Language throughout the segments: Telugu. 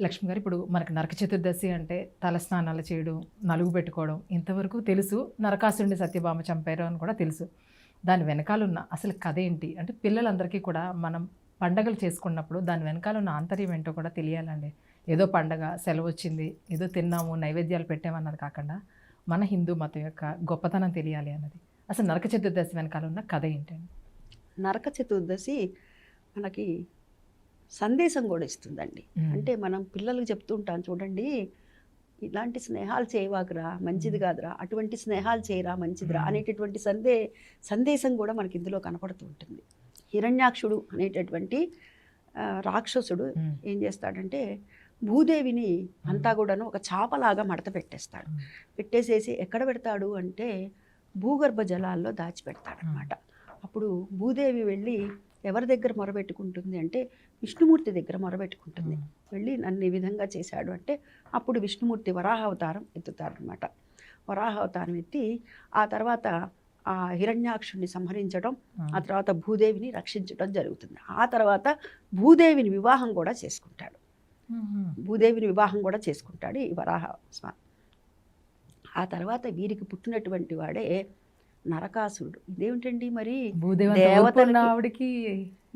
లక్ష్మి గారు ఇప్పుడు మనకు నరక చతుర్దశి అంటే తలస్నానాలు చేయడం నలుగు పెట్టుకోవడం ఇంతవరకు తెలుసు. నరకాసురుడిని సత్యభామ చంపారు అని కూడా తెలుసు. దాని వెనకాల ఉన్న అసలు కథ ఏంటి? అంటే పిల్లలందరికీ కూడా మనం పండగలు చేసుకున్నప్పుడు దాని వెనకాల ఉన్న ఆంతర్యం ఏంటో కూడా తెలియాలండి. ఏదో పండగ సెలవు వచ్చింది ఏదో తిన్నాము నైవేద్యాలు పెట్టామన్నది కాకుండా మన హిందూ మతం యొక్క గొప్పతనం తెలియాలి అన్నది. అసలు నరక చతుర్దశి వెనకాల ఉన్న కథ ఏంటండి? నరక చతుర్దశి మనకి సందేశం కూడా ఇస్తుందండి. అంటే మనం పిల్లలకు చెప్తూ ఉంటాం చూడండి ఇలాంటి స్నేహాలు చేయవాకురా మంచిది కాదురా అటువంటి స్నేహాలు చేయరా మంచిదిరా. అనేటటువంటి సందే సందేశం కూడా మనకి ఇందులో కనపడుతూ ఉంటుంది హిరణ్యాక్షుడు అనేటటువంటి రాక్షసుడు. ఏం చేస్తాడంటే భూదేవిని అంతా కూడాను ఒక చాపలాగా మడత పెట్టేస్తాడు. పెట్టేసేసి ఎక్కడ పెడతాడు అంటే భూగర్భ జలాల్లో దాచిపెడతాడు అనమాట అప్పుడు భూదేవి వెళ్ళి ఎవరి దగ్గర మొరబెట్టుకుంటుంది అంటే విష్ణుమూర్తి దగ్గర మొరబెట్టుకుంటుంది. వెళ్ళి నన్ను ఈ విధంగా చేశాడు అంటే అప్పుడు విష్ణుమూర్తి వరాహ అవతారం ఎత్తుతారనమాట వరాహ అవతారం ఎత్తి ఆ తర్వాత ఆ హిరణ్యాక్షుణ్ణి సంహరించడం ఆ తర్వాత భూదేవిని రక్షించడం జరుగుతుంది. ఆ తర్వాత భూదేవిని వివాహం కూడా చేసుకుంటాడు. భూదేవిని వివాహం కూడా చేసుకుంటాడు ఈ వరాహ స్వామి. ఆ తర్వాత వీరికి పుట్టినటువంటి వాడే నరకాసురుడు ఇదేమిటండి మరి దేవతలకి-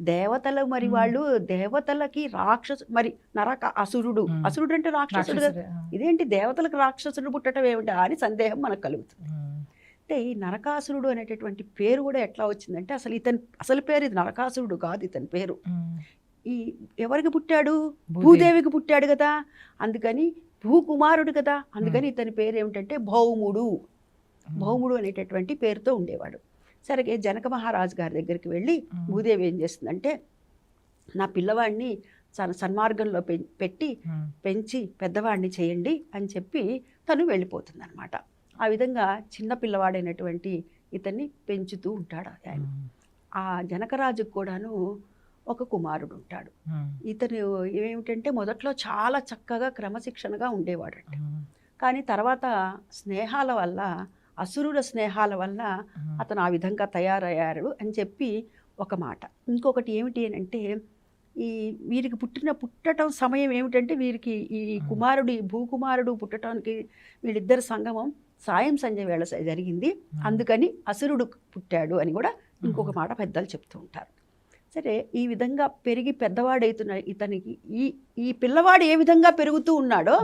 దేవతలు మరి. వాళ్ళు దేవతలకి రాక్షసు మరి నరక అసురుడు. అసురుడు అంటే రాక్షసుడు కదా. ఇదేంటి దేవతలకు రాక్షసుడు పుట్టడం ఏమిటా అని సందేహం మనకు కలుగుతుంది. అంటే ఈ నరకాసురుడు అనేటటువంటి పేరు కూడా ఎట్లా వచ్చిందంటే అసలు ఇతని అసలు పేరు ఇది నరకాసురుడు కాదు ఇతని పేరు. ఈ ఎవరికి పుట్టాడు భూదేవి. భూదేవికి పుట్టాడు కదా అందుకని భూకుమారుడు కదా అందుకని ఇతని పేరు ఏమిటంటే భౌముడు. భౌముడు అనేటటువంటి పేరుతో ఉండేవాడు సరే జనక మహారాజు గారి దగ్గరికి వెళ్ళి. భూదేవి ఏం చేస్తుందంటే నా పిల్లవాడిని సన్ సన్మార్గంలో పె- పెట్టి. పెంచి పెద్దవాడిని చేయండి అని చెప్పి తను వెళ్ళిపోతుంది అనమాట ఆ విధంగా చిన్న పిల్లవాడైనటువంటి ఇతన్ని పెంచుతూ ఉంటాడు ఆయన. ఆ జనకరాజుకు కూడాను ఒక కుమారుడు ఉంటాడు. ఇతను ఏమిటంటే మొదట్లో చాలా చక్కగా క్రమశిక్షణగా ఉండేవాడంట. కానీ తర్వాత స్నేహాల వల్ల అసురుల స్నేహాల వల్ల. అతను ఆ విధంగా తయారయ్యారు అని చెప్పి ఒక మాట. ఇంకొకటి ఏమిటి అని అంటే ఈ వీరికి పుట్టిన పుట్టడం సమయం ఏమిటంటే వీరికి ఈ కుమారుడు భూకుమారుడు పుట్టడానికి వీళ్ళిద్దరు సంగమం సాయం సంధ్య వేళ జరిగింది. అందుకని అసురుడు పుట్టాడు అని కూడా ఇంకొక మాట పెద్దలు చెప్తూ ఉంటారు. సరే ఈ విధంగా పెరిగి పెద్దవాడైతున్న ఇతనికి ఈ ఈ పిల్లవాడు ఏ విధంగా పెరుగుతూ ఉన్నాడో.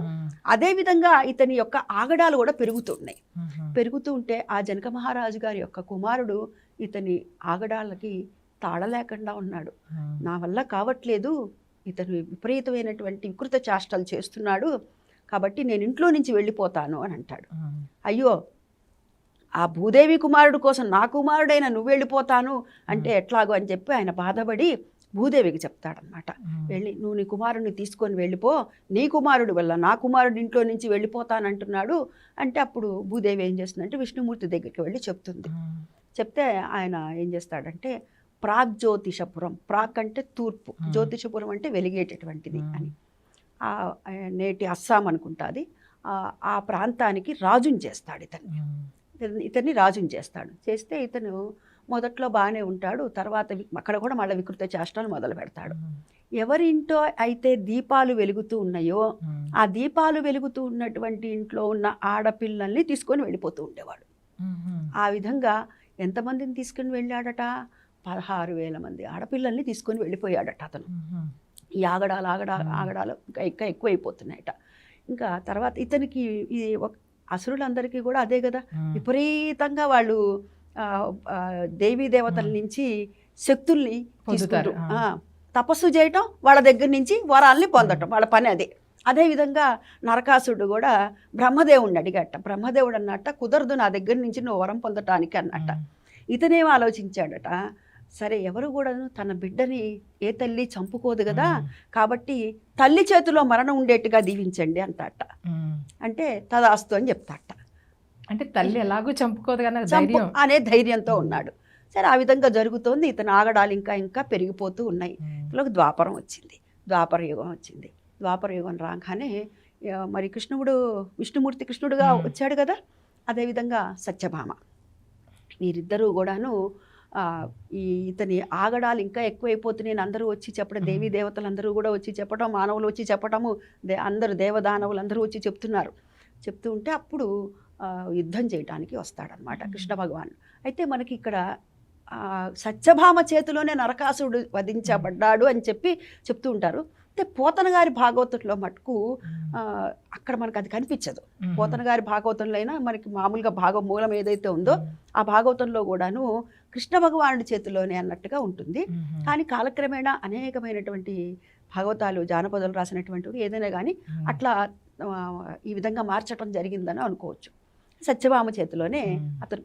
అదే విధంగా ఇతని యొక్క ఆగడాలు కూడా పెరుగుతున్నాయి. పెరుగుతూ ఉంటే ఆ జనక మహారాజు గారి యొక్క కుమారుడు ఇతని ఆగడాలకి తాళలేకుండా ఉన్నాడు. నా వల్ల కావట్లేదు ఇతను విపరీతమైనటువంటి వికృత చేష్టలు చేస్తున్నాడు కాబట్టి నేను ఇంట్లో నుంచి వెళ్ళిపోతాను అని అంటాడు. అయ్యో ఆ భూదేవి కుమారుడు కోసం నా కుమారుడైన నువ్వు వెళ్ళిపోతాను అంటే ఎట్లాగో అని చెప్పి ఆయన బాధపడి భూదేవికి చెప్తాడనమాట. వెళ్ళి నువ్వు నీ కుమారుడిని తీసుకొని వెళ్ళిపో నీ కుమారుడు వల్ల నా కుమారుడు ఇంట్లో నుంచి వెళ్ళిపోతానంటున్నాడు అంటే అప్పుడు భూదేవి ఏం చేస్తుందంటే విష్ణుమూర్తి దగ్గరికి వెళ్ళి చెప్తుంది. చెప్తే ఆయన ఏం చేస్తాడంటే ప్రాగ్జ్యోతిషపురం ప్రాక్ అంటే తూర్పు. జ్యోతిషపురం అంటే వెలిగేటటువంటిది. అని నేటి అస్సాం అనుకుంటుంది ఆ ప్రాంతానికి రాజుని చేస్తాడు ఇతన్ని. ఇతన్ని- రాజుని చేస్తాడు చేస్తే ఇతను మొదట్లో బాగానే ఉంటాడు తర్వాత అక్కడ కూడా మళ్ళీ వికృత చేష్టలు మొదలు పెడతాడు. ఎవరింటో అయితే దీపాలు వెలుగుతూ ఉన్నాయో. ఆ దీపాలు వెలుగుతూ ఉన్నటువంటి ఇంట్లో ఉన్న ఆడపిల్లల్ని తీసుకొని వెళ్ళిపోతూ ఉండేవాడు. ఆ విధంగా ఎంతమందిని తీసుకుని వెళ్ళాడట పదహారు వేల మంది ఆడపిల్లల్ని తీసుకొని వెళ్ళిపోయాడట అతను. ఈ ఆగడాలు Hmm. ఆగడాలు ఇంకా ఇంకా ఎక్కువైపోతున్నాయట ఇంకా తర్వాత ఇతనికి ఈ ఒక అసురులందరికీ కూడా అదే కదా. విపరీతంగా వాళ్ళు దేవీ దేవతల. నుంచి శక్తుల్ని పొందుతారు, తీసుకుంటూ, ఆ. ఆ, తపస్సు చేయటం వాళ్ళ దగ్గర నుంచి వరాల్ని పొందటం వాళ్ళ పని అదే అదేవిధంగా నరకాసుడు కూడా బ్రహ్మదేవుడిని అడిగట బ్రహ్మదేవుడు అన్నట్ట కుదరదు నా దగ్గర నుంచి నువ్వు వరం పొందటానికి అన్నట్ట. ఇతనేం ఆలోచించాడట సరే ఎవరు కూడా తన బిడ్డని ఏ తల్లి చంపుకోదు కదా. కాబట్టి తల్లి చేతిలో మరణం ఉండేట్టుగా దీవించండి అంటాట. అంటే తదాస్తు అని చెప్తాట అంటే తల్లి ఎలాగో చంపుకోదు ధైర్యం. అనే ధైర్యంతో ఉన్నాడు. సరే ఆ విధంగా జరుగుతోంది. ఇతని ఆగడాలు ఇంకా ఇంకా పెరిగిపోతూ ఉన్నాయి. ఇందులోకి ద్వాపరం వచ్చింది. ద్వాపర యుగం వచ్చింది. ద్వాపర యుగం రాగానే మరి కృష్ణుడు విష్ణుమూర్తి కృష్ణుడుగా. వచ్చాడు కదా అదేవిధంగా సత్యభామ. వీరిద్దరూ కూడాను ఈ ఇతని ఆగడాలు ఇంకా ఎక్కువైపోతున్నాయి. అందరూ వచ్చి చెప్పడం. దేవీ దేవతలు అందరూ కూడా వచ్చి చెప్పడం మానవులు వచ్చి చెప్పటము దే అందరు దేవదానవులు అందరూ వచ్చి చెప్తున్నారు. చెప్తూ ఉంటే అప్పుడు యుద్ధం చేయడానికి వస్తాడనమాట. కృష్ణ భగవాన్ అయితే మనకి ఇక్కడ సత్యభామ చేతిలోనే నరకాసుడు వధించబడ్డాడు అని చెప్పి చెప్తూ ఉంటారు. అయితే పోతన గారి భాగవతంలో మటుకు అక్కడ మనకు అది కనిపించదు. పోతన గారి భాగవతంలో అయినా మనకి మామూలుగా భాగవ మూలం ఏదైతే ఉందో ఆ భాగవతంలో కూడాను కృష్ణ భగవానుడి చేతిలోనే అన్నట్టుగా ఉంటుంది. కానీ కాలక్రమేణా అనేకమైనటువంటి భాగవతాలు జానపదాలు రాసినటువంటివి ఏదైనా కానీ అట్లా ఈ విధంగా మార్చడం జరిగిందని అనుకోవచ్చు. సత్యభామ చేతిలోనే అతను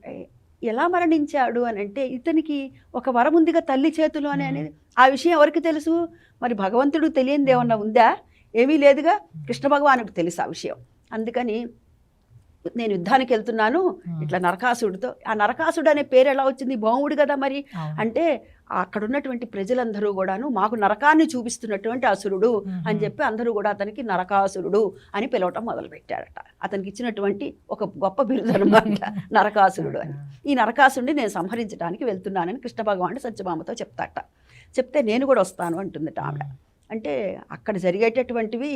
ఎలా మరణించాడు అని అంటే ఇతనికి ఒక వరం ఉందిగా తల్లి చేతిలోనే అనేది ఆ విషయం ఎవరికి తెలుసు? మరి భగవంతుడు తెలియనిది ఏమన్నా ఉందా? ఏమీ లేదుగా. కృష్ణ భగవానుడికి తెలుసు ఆ విషయం. అందుకని నేను యుద్ధానికి వెళ్తున్నాను. ఇట్లా నరకాసుడితో ఆ నరకాసుడు అనే పేరు ఎలా వచ్చింది? భౌముడు కదా మరి. అంటే అక్కడ ఉన్నటువంటి ప్రజలందరూ కూడాను మాకు నరకాన్ని చూపిస్తున్నటువంటి అసురుడు అని చెప్పి అందరూ కూడా అతనికి నరకాసురుడు అని పిలవటం మొదలుపెట్టారట. అతనికి ఇచ్చినటువంటి ఒక గొప్ప బిరుదు అనమాట నరకాసురుడు అని. ఈ నరకాసురుడిని నేను సంహరించడానికి వెళ్తున్నానని కృష్ణ భగవానుడు సత్యభామతో చెప్తాట. చెప్తే నేను కూడా వస్తాను అంటుంది ఆవిడ. అంటే అక్కడ జరిగేటటువంటివి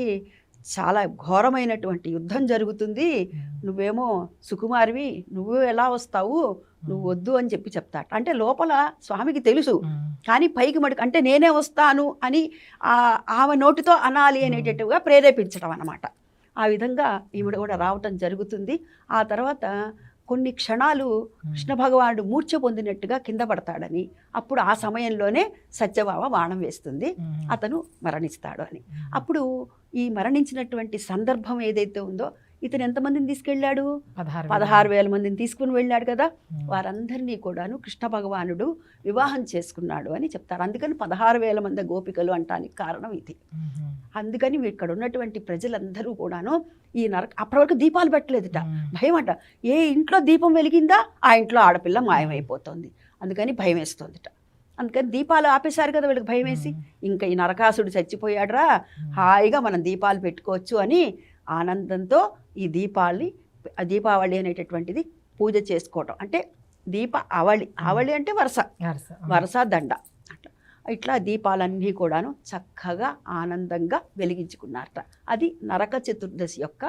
చాలా ఘోరమైనటువంటి యుద్ధం జరుగుతుంది. నువ్వేమో సుకుమారివి నువ్వు ఎలా వస్తావు? నువ్వు వద్దు అని చెప్పి చెప్తాట. అంటే లోపల స్వామికి తెలుసు. కానీ పైకి మటుకు అంటే నేనే వస్తాను అని ఆ ఆమె నోటితో అనాలి అనేటట్టుగా ప్రేరేపించడం అన్నమాట. ఆ విధంగా ఈవిడ కూడా రావటం జరుగుతుంది. ఆ తర్వాత కొన్ని క్షణాలు కృష్ణ భగవానుడు మూర్ఛ పొందినట్టుగా కింద పడతాడని అప్పుడు ఆ సమయంలోనే సత్యభామ బాణం వేస్తుంది. అతను మరణిస్తాడు అని. అప్పుడు ఈ మరణించినటువంటి సందర్భం ఏదైతే ఉందో ఇతను ఎంతమందిని తీసుకెళ్ళాడు? పదహారు వేల మందిని తీసుకుని వెళ్ళాడు కదా. వారందరినీ కూడాను కృష్ణ భగవానుడు వివాహం చేసుకున్నాడు అని చెప్తారు. అందుకని పదహారు వేల మంది గోపికలు అంటానికి కారణం ఇది. అందుకని ఇక్కడ ఉన్నటువంటి ప్రజలందరూ కూడాను ఈ నరక అప్పటి వరకు దీపాలు పెట్టలేదుట. భయం అంట ఏ ఇంట్లో దీపం వెలిగిందా? ఆ ఇంట్లో ఆడపిల్ల మాయమైపోతుంది. అందుకని భయం వేస్తుందిట అందుకని దీపాలు ఆపేశారు కదా వీళ్ళకి భయం వేసి. ఇంకా ఈ నరకాసుడు చచ్చిపోయాడురా. హాయిగా మనం దీపాలు పెట్టుకోవచ్చు అని ఆనందంతో ఈ దీపాల్ని దీపావళి అనేటటువంటిది పూజ చేసుకోవటం. అంటే దీప అవళి అవళి అంటే వరుస. వరుస దండ. అట్లా. ఇట్లా దీపాలన్నీ కూడాను చక్కగా ఆనందంగా వెలిగించుకున్నారట. అది నరక చతుర్దశి యొక్క